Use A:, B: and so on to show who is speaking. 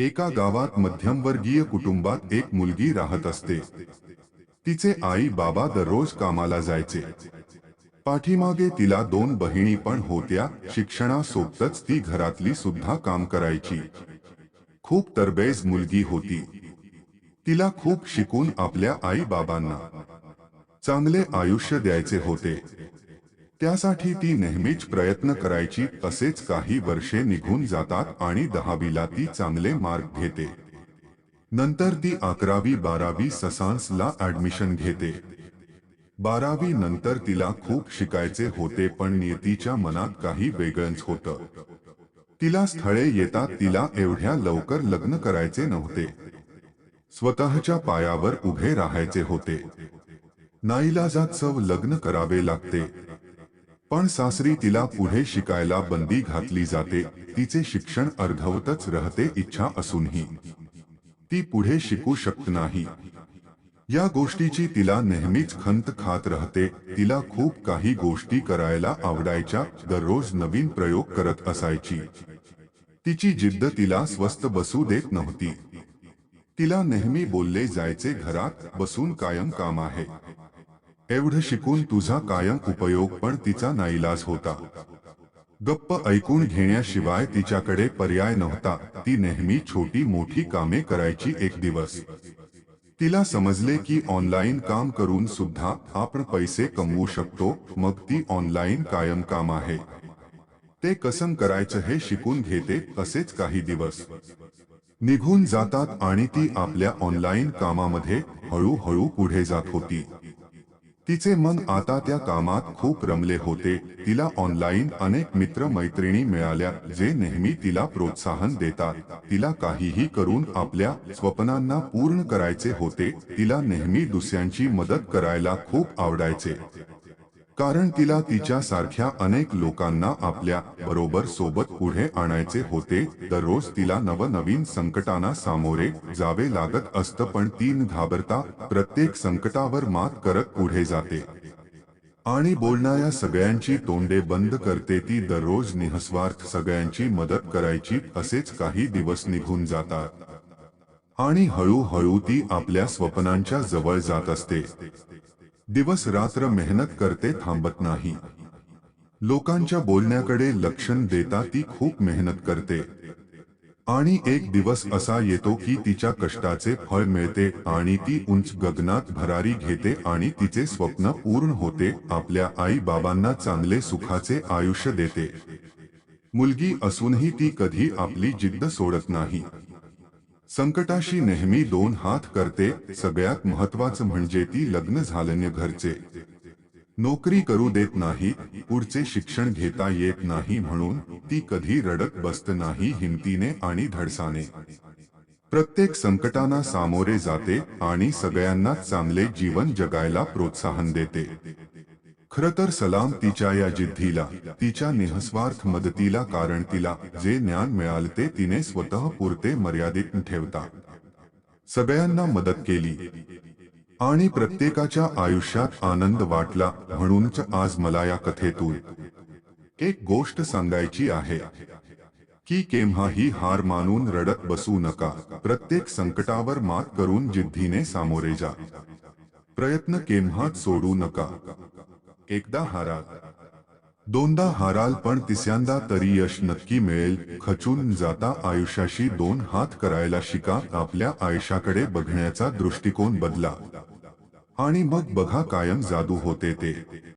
A: एका गावात मध्यमवर्गीय कुटुंबात एक मुलगी राहत असते. तिचे आई बाबा दररोज कामाला जायचे. पाठीमागे तिला दोन बहिणी पण होत्या शिक्षणासोबतच ती घरातली सुद्धा काम करायची. खूप तरबेज मुलगी होती. तिला खूप शिकून आपल्या आई बाबांना चांगले आयुष्य द्यायचे होते. त्यासाठी ती नेहमीच प्रयत्न करायची तसेच काही वर्षे निघून जातात आणि दहावीला ती चांगले मार्क घेते. नंतर ती अकरावी बारावी ससान्सला ऍडमिशन घेते. बारावी नंतर तिला खूप शिकायचे होते पण नियतीच्या मनात काही वेगळंच होतं. तिला स्थळे येतात तिला एवढ्या लवकर लग्न करायचे नव्हते. स्वतःच्या पायावर उभे राहायचे होते. नाईलाजात सव लग्न करावे लागते. पण सासरी तिला पुढे शिकायला बंदी घातली जाते. तिचे शिक्षण अर्धवतच राहते इच्छा असूनही. ती पुढे शिकू शकत नाही. या गोष्टीची तिला नेहमीच खंत खात राहते. तिला खूप काही गोष्टी करायला आवडायच्या. दररोज नवीन प्रयोग करत असायची. तिची जिद्द तिला स्वस्त बसू देत नव्हती. तिला नेहमी बोलले जायचे घरात बसून कायम काम आहे. एवढं शिकून तुझा कायम उपयोग पण तिचा नाईलाज होता. गप्प ऐकून घेण्याशिवाय तिच्याकडे पर्याय नव्हता. ती नेहमी छोटी मोठी कामे करायची एक दिवस. तिला समजले की ऑनलाईन काम करून सुद्धा आपण पैसे कमवू शकतो मग ती ऑनलाईन कायम काम आहे. ते कसं करायचं हे शिकून घेते असेच काही दिवस. निघून जातात आणि ती आपल्या ऑनलाईन कामामध्ये हळूहळू पुढे जात होती. तिचे मन आता त्या कामात खूप रमले होते. तिला ऑनलाईन अनेक मित्र मैत्रिणी मिळाल्या जे नेहमी तिला प्रोत्साहन देतात. तिला काहीही करून आपल्या स्वप्नांना पूर्ण करायचे होते. तिला नेहमी दुसऱ्यांची मदत करायला खूप आवडायचे. कारण तिला तिच्या सारख्या अनेक लोकांना आपल्या बरोबर सोबत पुढे आणायचे होते दररोज तिला नवनवीन संकटांना सामोरे जावे लागत असतं पण तीन घाबरता प्रत्येक संकटावर मात करत पुढे जाते. आणि बोलणाऱ्या सगळ्यांची तोंडे बंद करते ती दररोज निःस्वार्थ सगळ्यांची मदत करायची असेच काही दिवस निघून जातात. आणि हळूहळू ती आपल्या स्वप्नांच्या जवळ जात असते. दिवस रात्र मेहनत करते थांबत नाही. लोकांच्या बोलण्याकडे लक्षण देता ती खूप मेहनत करते. आणि एक दिवस असा येतो की तिच्या कष्टाचे फळ मिळते आणि ती उंच गगनात भरारी घेते आणि तिचे स्वप्न पूर्ण होते आपल्या आई बाबांना चांगले सुखाचे आयुष्य देते. मुलगी असूनही ती कधी आपली जिद्द सोडत नाही. संकटाशी नेहमी दोन हात करते सगळ्यात महत्वाचं म्हणजे ती लग्न झाल्याने घरचे. नोकरी करू देत नाही पुढचे शिक्षण घेता येत नाही म्हणून ती कधी रडत बसत नाही हिमतीने आणि धडसाने. प्रत्येक संकटांना सामोरे जाते आणि सगळ्यांना चांगले जीवन जगायला प्रोत्साहन देते. खर तर सलाम तिच्या या जिद्दीला तिच्या निःस्वार्थ मदतीला कारण तिला जे ज्ञान मिळाले ते तिने स्वतः पुरते मर्यादित ठेवता. सगळ्यांना मदत केली. आणि प्रत्येकाच्या आयुष्यात आनंद वाटला म्हणूनच आज मला या कथेतून एक गोष्ट सांगायची आहे. की केव्हाही हार मानून रडत बसू नका प्रत्येक संकटावर मात करून जिद्दीने सामोरे जा. प्रयत्न केव्हाच सोडू नका. एकदा हाराल. दोनदा हाराल पण तिसऱ्यांदा तरी यश नक्की मिळेल. खचून जाता आयुष्याशी दोन हात करायला शिका. आपल्या आयुष्याकडे बघण्याचा दृष्टिकोन बदला. आणि मग बघा कायम जादू होते ते.